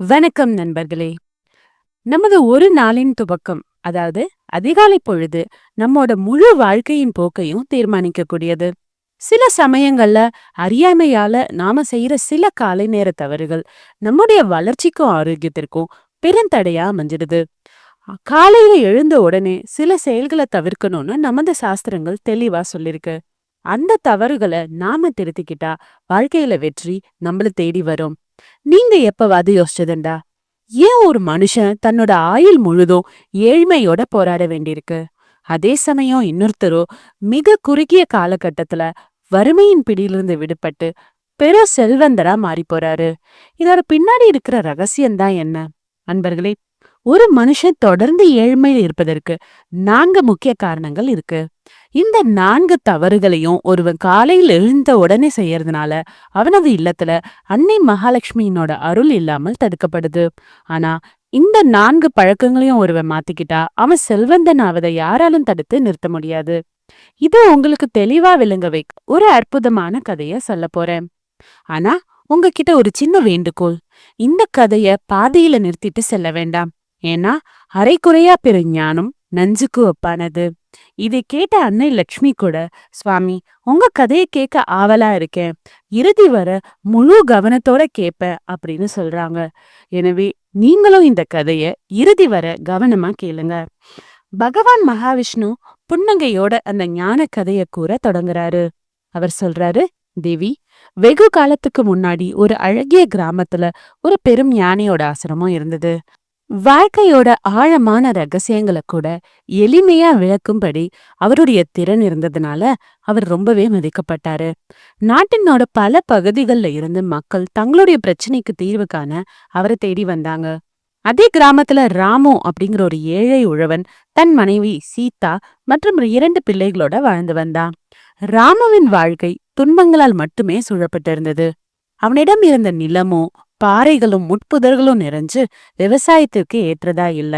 வணக்கம் நண்பர்களே. நமது ஒரு நாளின் துவக்கம் அதாவது அதிகாலை பொழுது நம்மோட முழு வாழ்க்கையின் போக்கையும் தீர்மானிக்கக்கூடியது. சில சமயங்கள்ல அறியாமையால நாம செய்யற சில காலை நேர தவறுகள் நம்முடைய வளர்ச்சிக்கும் ஆரோக்கியத்திற்கும் பெருந்தடையா அமைஞ்சிடுது. காலையில எழுந்த உடனே சில செயல்களை தவிர்க்கணும்னு நமது சாஸ்திரங்கள் தெளிவா சொல்லியிருக்கு அந்த தவறுகளை நாம திருத்திக்கிட்டா வாழ்க்கையில வெற்றி நம்மள தேடி வரும். நீங்க எப்பவாது யோசிச்சதுண்டா? ஏன் ஒரு மனுஷன் தன்னோட ஆயுள் முழுதும் ஏழ்மையோட போராட வேண்டியிருக்கு? அதே சமயம் இன்னொருத்தரோ மிக குறுகிய காலகட்டத்துல வறுமையின் பிடியிலிருந்து விடுபட்டு பெரும் செல்வந்தரா மாறி போறாரு. இதோட பின்னாடி இருக்கிற ரகசியம்தான் என்ன? அன்பர்களே ஒரு மனுஷன் தொடர்ந்து ஏழ்மையில் இருப்பதற்கு நான்கு முக்கிய காரணங்கள் இருக்கு. இந்த நான்கு தவறுகளையும் ஒருவன் காலையில் எழுந்த உடனே செய்யறதுனால அவனது இல்லத்துல அன்னை மகாலட்சுமியினோட அருள் இல்லாமல் தடுக்கப்படுது. ஆனா இந்த நான்கு பழக்கங்களையும் ஒருவன் மாத்திக்கிட்டா அவன் செல்வந்தன் ஆவதை யாராலும் தடுத்து நிறுத்த முடியாது. இது உங்களுக்கு தெளிவா விளங்க வை ஒரு அற்புதமான கதைய சொல்ல போறேன். ஆனா உங்ககிட்ட ஒரு சின்ன வேண்டுகோள். இந்த கதைய பாதையில நிறுத்திட்டு செல்ல வேண்டாம். ஏன்னா அரைக்குறையா பெரு ஞானம் நஞ்சுக்கு ஒப்பானது. இதை கேட்ட அன்னை லக்ஷ்மி கூட சுவாமி உங்க கதையை கேட்க ஆவலா இருக்கேன். இறுதி வர முழு கவனத்தோட கேப்பேன் அப்படின்னு சொல்றாங்க. எனவே நீங்களும் இந்த கதையை இறுதி வர கவனமா கேளுங்க. பகவான் மகாவிஷ்ணு புன்னகையோட அந்த ஞான கதையை கூற தொடங்குறாரு. அவர் சொல்றாரு தேவி வெகு காலத்துக்கு முன்னாடி ஒரு அழகிய கிராமத்துல ஒரு பெரும் யானையோட ஆசிரமம் இருந்தது. வாழ்க்கையோட ஆழமான ரகசியங்களை கூட எளிமையா விளக்கும்படி அவருடைய திறன் இருந்ததுனால அவர் ரொம்பவே மதிக்கப்பட்டாரு. நாட்டினோட பல பகுதிகள்ல இருந்து மக்கள் தங்களுடைய பிரச்சனைக்கு தீர்வு காண அவரை தேடி வந்தாங்க. அதே கிராமத்துல ராமு அப்படிங்கிற ஒரு ஏழை உழவன் தன் மனைவி சீதா மற்றும் இரண்டு பிள்ளைகளோட வாழ்ந்து வந்தான். ராமுவின் வாழ்க்கை துன்பங்களால் மட்டுமே சூழப்பட்டிருந்தது. அவனிடம் இருந்த நிலமும் பாறைகளும் முட்புதர்களும் நிறைஞ்சு விவசாயத்திற்கு ஏற்றதா இல்ல.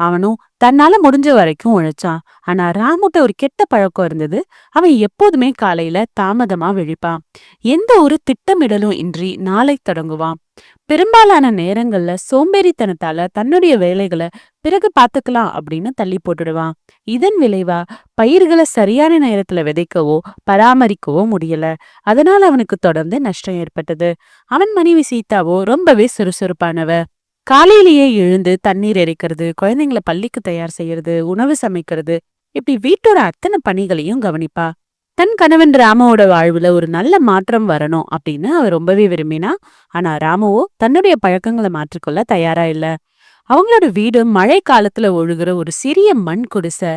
அவனும் தன்னால முடிஞ்ச வரைக்கும் உழைச்சான். ஆனா ராமுட்ட ஒரு கெட்ட பழக்கம் இருந்தது. அவன் எப்போதுமே காலையில தாமதமா விழிப்பான். எந்த ஒரு திட்டமிடலும் இன்றி நாளை தொடங்குவான். பெரும்பாலான நேரங்கள்ல சோம்பேறித்தனத்தால தன்னுடைய வேலைகளை பிறகு பாத்துக்கலாம் அப்படின்னு தள்ளி போட்டுடுவான். இதன் விளைவா பயிர்களை சரியான நேரத்துல விதைக்கவோ பராமரிக்கவோ முடியல. அதனால அவனுக்கு தொடர்ந்து நஷ்டம் ஏற்பட்டது. அவன் மனைவி சீதாவோ ரொம்பவே சுறுசுறுப்பானவ. காலையிலேயே எழுந்து தண்ணீர் எரிக்கிறது குழந்தைங்களை பள்ளிக்கு தயார் செய்யறது உணவு சமைக்கிறது இப்படி வீட்டோட அத்தனை பணிகளையும் கவனிப்பா. தன் கணவன் ராமாவோட வாழ்வுல ஒரு நல்ல மாற்றம் வரணும் அப்படின்னு அவர் ரொம்பவே விரும்பினா ஆனா ராமுவோ தன்னுடைய பழக்கங்களை மாற்றிக்கொள்ள தயாரா இல்ல. அவங்களோட வீடு மழை காலத்துல ஒழுகுற ஒரு சிறிய மண் குடிசை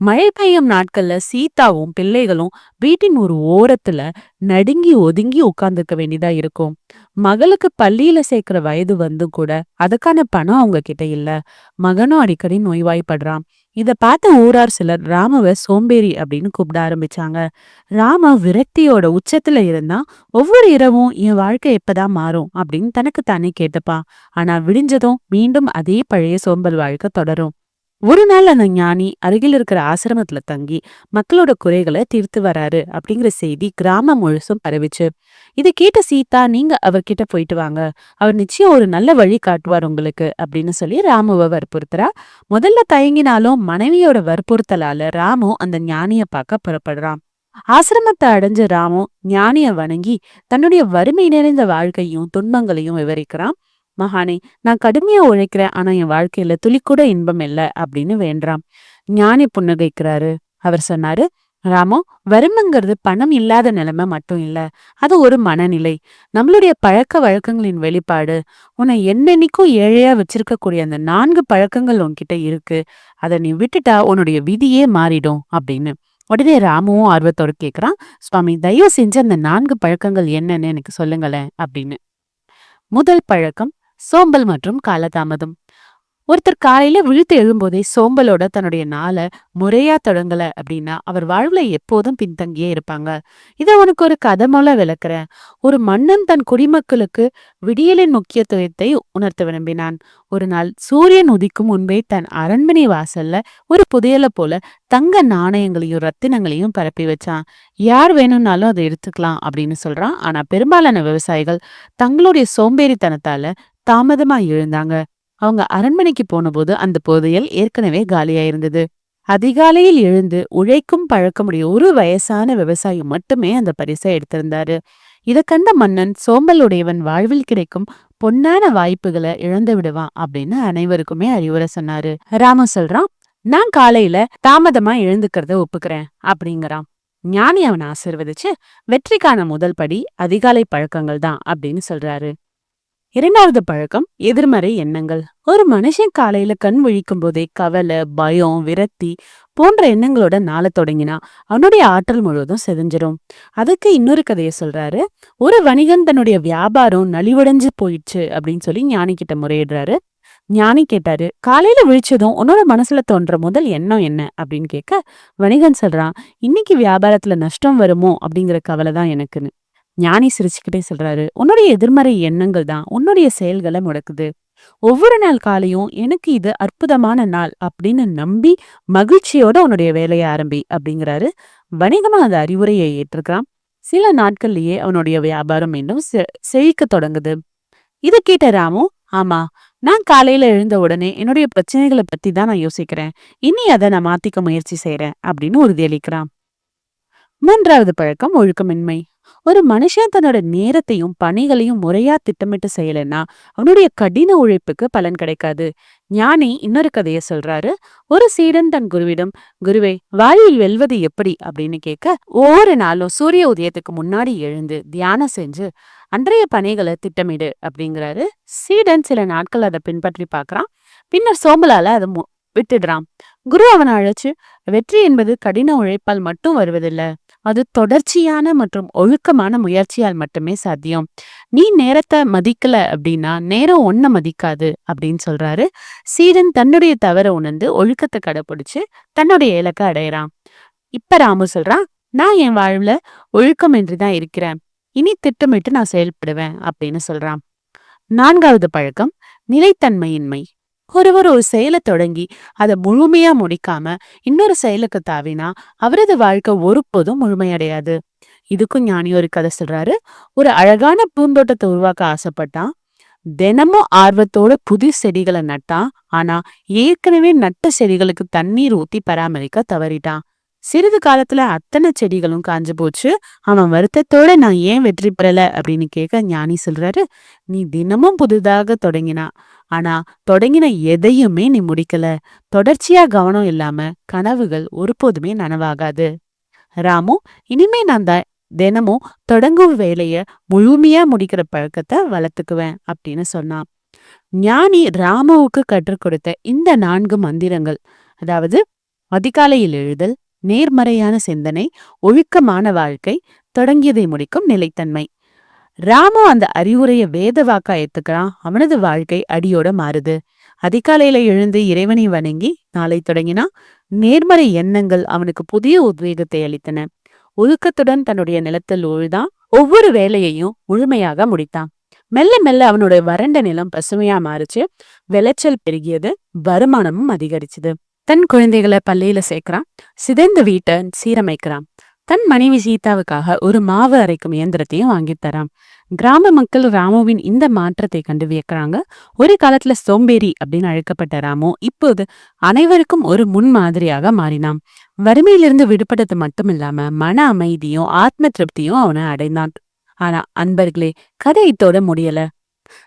மழை பெய்யும் நாட்கள்ல சீதாவும் பிள்ளைகளும் வீட்டின் ஒரு ஓரத்துல நடுங்கி ஒதுங்கி உட்கார்ந்துக்க வேண்டியதா இருக்கும். மகளுக்கு பள்ளியில சேர்க்கிற வயது வந்தும் கூட அதுக்கான பணம் அவங்க கிட்ட இல்ல. மகனும் அடிக்கடி நோய்வாய்ப்படுறான். இத பார்த்த ஊரார் சிலர் ராமவை சோம்பேறி அப்படின்னு கூப்பிட ஆரம்பிச்சாங்க. ராம விரக்தியோட உச்சத்துல இருந்தா ஒவ்வொரு இரவும் என் வாழ்க்கை எப்பதான் மாறும்? அப்படின்னு தனக்கு தானே கேட்டுப்பான். ஆனா விடிஞ்சதும் மீண்டும் அதே பழைய சோம்பல் வாழ்க்கை தொடரும். ஒரு நாள் அந்த ஞானி அருகில் இருக்கிற ஆசிரமத்துல தங்கி மக்களோட குறைகளை தீர்த்து வராரு அப்படிங்கிற செய்தி கிராமம் முழுசும் பரவிச்சு. இதை கேட்ட சீதா நீங்க அவர்கிட்ட போயிட்டு வாங்க. அவர் நிச்சயம் ஒரு நல்ல வழி காட்டுவார் உங்களுக்கு அப்படின்னு சொல்லி ராமுவ வற்புறுத்துறா. முதல்ல தயங்கினாலும் மனைவியோட வற்புறுத்தலால ராமு அந்த ஞானிய பார்க்க புறப்படுறான். ஆசிரமத்தை அடைஞ்ச ராமு ஞானிய வணங்கி தன்னுடைய வறுமை நிறைந்த வாழ்க்கையும் துன்பங்களையும் விவரிக்கிறான். மகானே நான் கடுமையா உழைக்கிறேன் ஆனா என் வாழ்க்கையில துளி கூட இன்பம் இல்ல அப்படின்னு வேண்டாம். ஞானி புன்னகைக்கிறாரு. அவர் சொன்னாரு ராமோ வறுமைங்கிறது பணம் இல்லாத நிலைமை மட்டும் இல்ல. அது ஒரு மனநிலை. நம்மளுடைய பழக்க வழக்கங்களின் வெளிப்பாடு. உன்னை என்னென்னைக்கும் ஏழையா வச்சிருக்கக்கூடிய அந்த நான்கு பழக்கங்கள் உன்கிட்ட இருக்கு. அதை நீ விட்டுட்டா உன்னுடைய விதியே மாறிடும் அப்படின்னு. உடனே ராமுவும் ஆர்வத்தோடு கேக்குறான் சுவாமி தயவு செஞ்சு அந்த நான்கு பழக்கங்கள் என்னன்னு எனக்கு சொல்லுங்களேன் அப்படின்னு. முதல் பழக்கம் சோம்பல் மற்றும் காலதாமதம். ஒருத்தர் காலையில விழுத்து எழும்போதே சோம்பலோட தன்னுடைய நாளை முறையா தொடங்கல அப்படின்னா அவர் வாழ்வுல எப்போதும் பின்தங்கியே இருப்பாங்க. இதை உனக்கு ஒரு கதை மூல விளக்குறேன். ஒரு மன்னன் தன் குடிமக்களுக்கு விடியலின் முக்கியத்துவத்தை உணர்த்த விரும்பினான். ஒரு நாள் சூரியன் உதிக்கும் முன்பே தன் அரண்மனை வாசல்ல ஒரு புதையலை போல தங்க நாணயங்களையும் ரத்தினங்களையும் பரப்பி வச்சான். யார் வேணும்னாலும் அதை எடுத்துக்கலாம் அப்படின்னு சொல்றான். ஆனா பெரும்பாலான விவசாயிகள் தங்களுடைய சோம்பேறித்தனத்தால தாமதமா எழுந்தாங்க. அவங்க அரண்மனைக்கு போனபோது அந்த புதையல் ஏற்கனவே காலியா இருந்தது அதிகாலையில் எழுந்து உழைக்கும் பழக்கமுடைய ஒரு வயசான விவசாயி மட்டுமே அந்த பரிசை எடுத்திருந்தாரு. இத கண்ட மன்னன் சோம்பலுடையவன் வாழ்வில் கிடைக்கும் பொன்னான வாய்ப்புகளை இழந்து விடுவான் அப்படின்னு அனைவருக்குமே அறிவுரை சொன்னாரு. ராம சொல்றான் நான் காலையில தாமதமா எழுந்துக்கிறத ஒப்புக்கிறேன் அப்படிங்கிறான். ஞானி அவனை ஆசிர்வதிச்சு வெற்றிக்கான முதல் படி அதிகாலை பழக்கங்கள் தான் அப்படின்னு சொல்றாரு. இரண்டாவது பழக்கம் எதிர்மறை எண்ணங்கள். ஒரு மனுஷன் காலையில கண் விழிக்கும் போதே கவலை பயம் விரக்தி போன்ற எண்ணங்களோட நாள தொடங்கினா அவனுடைய ஆற்றல் முழுவதும் செதஞ்சிரும். அதுக்கு இன்னொரு கதையை சொல்றாரு. ஒரு வணிகன் தன்னுடைய வியாபாரம் நலிவடைஞ்சு போயிடுச்சு அப்படின்னு சொல்லி ஞானி கிட்ட முறையிடுறாரு. ஞானி கேட்டாரு காலையில விழிச்சதும் உன்னோட மனசுல தோன்ற முதல் எண்ணம் என்ன? அப்படின்னு கேட்க வணிகன் சொல்றான் இன்னைக்கு வியாபாரத்துல நஷ்டம் வருமோ? அப்படிங்கிற கவலை தான் எனக்குன்னு. ஞானி சிரிச்சுக்கிட்டே சொல்றாரு உன்னுடைய எதிர்மறை எண்ணங்கள் தான் உன்னுடைய செயல்களை முடக்குது. ஒவ்வொரு நாள் காலையும் எனக்கு இது அற்புதமான நாள் அப்படின்னு நம்பி மகிழ்ச்சியோட உன்னுடைய வேலையை ஆரம்பி அப்படிங்கிறாரு. வணிகமா அந்த அறிவுரையை ஏற்றுக்கிறான் சில நாட்கள்லயே அவனுடைய வியாபாரம் மீண்டும் செழிக்க தொடங்குது. இது கேட்ட ராமு ஆமா நான் காலையில எழுந்த உடனே என்னுடைய பிரச்சனைகளை பத்தி தான் நான் யோசிக்கிறேன். இனி அதை நான் மாத்திக்க முயற்சி செய்யறேன் அப்படின்னு உறுதியளிக்கிறான். மூன்றாவது பழக்கம் ஒழுக்கமின்மை. ஒரு மனுஷன் தன்னோட நேரத்தையும் பணிகளையும் முறையா திட்டமிட்டு செய்யலைன்னா அவனுடைய கடின உழைப்புக்கு பலன் கிடைக்காது. ஞானி இன்னொரு கதையை சொல்றாரு. ஒரு சீடன் தன் குருவிடம் குருவே வாயில் வெல்வது எப்படி? அப்படின்னு கேட்க ஒவ்வொரு நாளும் சூரிய உதயத்துக்கு முன்னாடி எழுந்து தியானம் செஞ்சு அன்றைய பணிகளை திட்டமிடு அப்படிங்கிறாரு. சீடன் சில நாட்கள் அதை பின்பற்றி பாக்குறான் பின்னர் சோம்பலால அதை விட்டுடுறான். குரு அவனை அழைச்சு வெற்றி என்பது கடின உழைப்பால் மட்டும் வருவதில்லை. அது தொடர்ச்சியான மற்றும் ஒழுக்கமான முயற்சியால் மட்டுமே சாத்தியம். நீ நேரத்தை மதிக்கல அப்படின்னா நேரம் ஒன்ன மதிக்காது அப்படின்னு சொல்றாரு. சீடன் தன்னுடைய தவற உணர்ந்து ஒழுக்கத்தை கடைபிடிச்சு தன்னுடைய இலக்கை அடையிறான். இப்ப ராமு சொல்றான் நான் என் வாழ்வுல ஒழுக்கம் என்றுதான் இருக்கிறேன். இனி திட்டமிட்டு நான் செயல்படுவேன் அப்படின்னு சொல்றான். நான்காவது பழக்கம் நிலைத்தன்மையின்மை. ஒருவர் ஒரு செயலை தொடங்கி அதை முழுமையா முடிக்காம இன்னொரு செயலுக்கு தாவினா அவரது வாழ்க்கை ஒருபோதும் முழுமையடையாது. இதுக்கும் ஞானி ஒரு கதை சொல்றாரு. ஒரு அழகான பூந்தோட்டத்தை உருவாக்க ஆசைப்பட்டான் தினமும் ஆர்வத்தோட புது செடிகளை நட்டான் ஆனா ஏற்கனவே நட்ட செடிகளுக்கு தண்ணீர் ஊத்தி பராமரிக்க தவறிட்டான் சிறிது காலத்துல அத்தனை செடிகளும் காஞ்சு போச்சு. அவன் வருத்தத்தோட நான் ஏன் வெற்றி பெறல அப்படின்னு கேட்க ஞானி சொல்றாரு. நீ தினமும் புதிதாக தொடங்கினா ஆனா தொடங்கின எதையுமே நீ முடிக்கல. தொடர்ச்சியா கவனம் இல்லாம கனவுகள் ஒருபோதுமே நனவாகாது. ராமு இனிமே நான் தான் தினமும் தொடங்கும் வேலைய முழுமையா முடிக்கிற பழக்கத்தை வளர்த்துக்குவேன் அப்படின்னு சொன்னான். ஞானி ராமுவுக்கு கற்றுக் கொடுத்த இந்த நான்கு மந்திரங்கள் அதாவது அதிகாலையில் எழுதல் நேர்மறையான சிந்தனை ஒழுக்கமான வாழ்க்கை தொடங்கியதை முடிக்கும் நிலைத்தன்மை. ராமு அந்த அறிவுரைய வேத வாக்கா ஏத்துக்கிறான். அவனது வாழ்க்கை அடியோட மாறுது. அதிகாலையில எழுந்து இறைவனை வணங்கி நாளை தொடங்கினா நேர்மறை எண்ணங்கள் அவனுக்கு புதிய உத்வேகத்தை அளித்தன. ஒழுக்கத்துடன் தன்னுடைய நிலத்தில் உழுதான். ஒவ்வொரு வேலையையும் முழுமையாக முடித்தான். மெல்ல மெல்ல அவனுடைய வறண்ட நிலம் பசுமையா மாறுச்சு. விளைச்சல் பெருகியது. வருமானமும் அதிகரிச்சுது. தன் குழந்தைகளை பள்ளியில சேர்க்கிறான். சிதைந்த வீட்டை சீரமைக்கிறான். தன் மனைவி சீதாவுக்காக ஒரு மாவு அரைக்கும் இயந்திரத்தையும் வாங்கித்தரான் கிராம மக்கள் ராமுவின் இந்த மாற்றத்தை கண்டு வியக்கிறாங்க. ஒரு காலத்துல சோம்பேறி அப்படின்னு அழைக்கப்பட்ட ராமு இப்போது அனைவருக்கும் ஒரு முன் மாதிரியாக மாறினான். வறுமையிலிருந்து விடுபட்டது மட்டும் இல்லாம மன அமைதியும் ஆத்ம திருப்தியும் அவனை அடைந்தான். ஆனா அன்பர்களே கதை இத்தோட முடியல.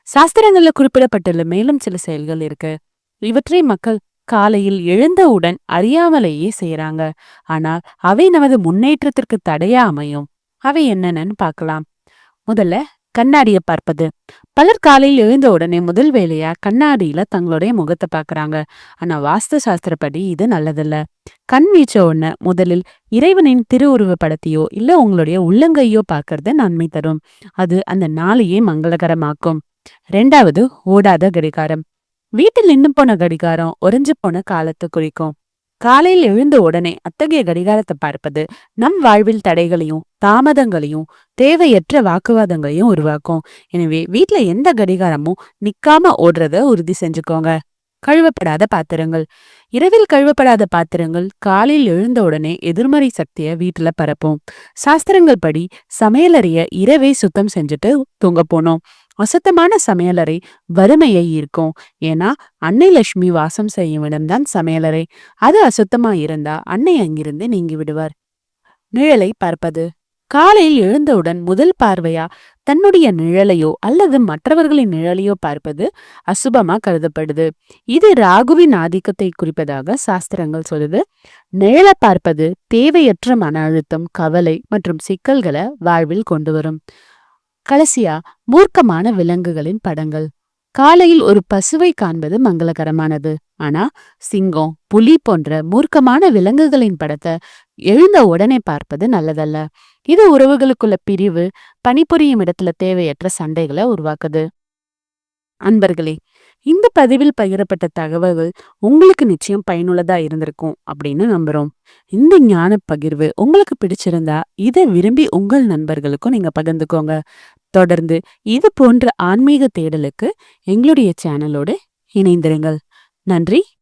சாஸ்திரங்கள்ல குறிப்பிடப்பட்டுள்ள மேலும் சில செயல்கள் இருக்கு. இவற்றை மக்கள் காலையில் எழுந்தவுடன் அறியாமலேயே செய்யறாங்க ஆனால் அவை நமது முன்னேற்றத்திற்கு தடையா அமையும் அவை என்னென்னு பார்க்கலாம். முதல்ல கண்ணாடியை பார்ப்பது. பலர் காலையில் எழுந்த உடனே முதல் வேலையா கண்ணாடியில தங்களுடைய முகத்தை பாக்குறாங்க ஆனா வாஸ்து சாஸ்திரப்படி இது நல்லதில்ல. கண் வீச்ச உடனே முதலில் இறைவனின் திருவுருவ படத்தையோ இல்ல உங்களுடைய உள்ளங்கையோ பாக்குறது நன்மை தரும். அது அந்த நாளையே மங்களகரமாக்கும். ரெண்டாவது ஓடாத கடிகாரம். வீட்டில் நின்று போன கடிகாரம் உறைஞ்சு போன காலத்தை குறிக்கும். காலையில் எழுந்த உடனே அத்தகைய கடிகாரத்தை பார்ப்பது நம் வாழ்வில் தடைகளையும் தாமதங்களையும் தேவையற்ற வாக்குவாதங்களையும் உருவாக்கும். எனவே வீட்டுல எந்த கடிகாரமும் நிக்காம ஓடுறத உறுதி செஞ்சுக்கோங்க. கழுவப்படாத பாத்திரங்கள். இரவில் கழுவப்படாத பாத்திரங்கள் காலையில் எழுந்த உடனே எதிர்மறை சக்தியை வீட்டுல பரப்போம். சாஸ்திரங்கள் படி சமையலறைய இரவே சுத்தம் செஞ்சுட்டு தூங்க போனோம் அசுத்தமான சமையலறை வறுமையை ஈர்க்கும். ஏன்னா அன்னை லட்சுமி வாசம் செய்யும் இடம்தான் சமையலறை. அது அசுத்தமா இருந்தா அன்னை அங்கிருந்து நீங்கி விடுவார். நிழலை பார்ப்பது. காலையில் எழுந்தவுடன் முதல் பார்வையா தன்னுடைய நிழலையோ அல்லது மற்றவர்களின் நிழலையோ பார்ப்பது அசுபமா கருதப்படுது. இது ராகுவின் ஆதிக்கத்தை குறிப்பதாக சாஸ்திரங்கள் சொல்லுது. நிழலை பார்ப்பது தேவையற்ற மன அழுத்தம் கவலை மற்றும் சிக்கல்களை வாழ்வில் கொண்டு வரும். கடைசியா மூர்க்கமான விலங்குகளின் படங்கள். காலையில் ஒரு பசுவை காண்பது மங்களகரமானது. ஆனா சிங்கம் புலி போன்ற மூர்க்கமான விலங்குகளின் படத்தை எழுந்த உடனே பார்ப்பது நல்லதல்ல. இது உறவுகளுக்குள்ள பிரிவு பணிபுரியும் இடத்துல தேவையற்ற சண்டைகளை உருவாக்குது. அன்பர்களே இந்த பதிவில் பகிரப்பட்ட தகவல்கள் உங்களுக்கு நிச்சயம் பயனுள்ளதா இருந்திருக்கும் அப்படின்னு நம்புறோம். இந்த ஞான பகிர்வு உங்களுக்கு பிடிச்சிருந்தா இதை விரும்பி உங்கள் நண்பர்களுக்கும் நீங்க பகிர்ந்துக்கோங்க. தொடர்ந்து இது போன்ற ஆன்மீக தேடலுக்கு எங்களுடைய சேனலோடு இணைந்திருங்கள். நன்றி.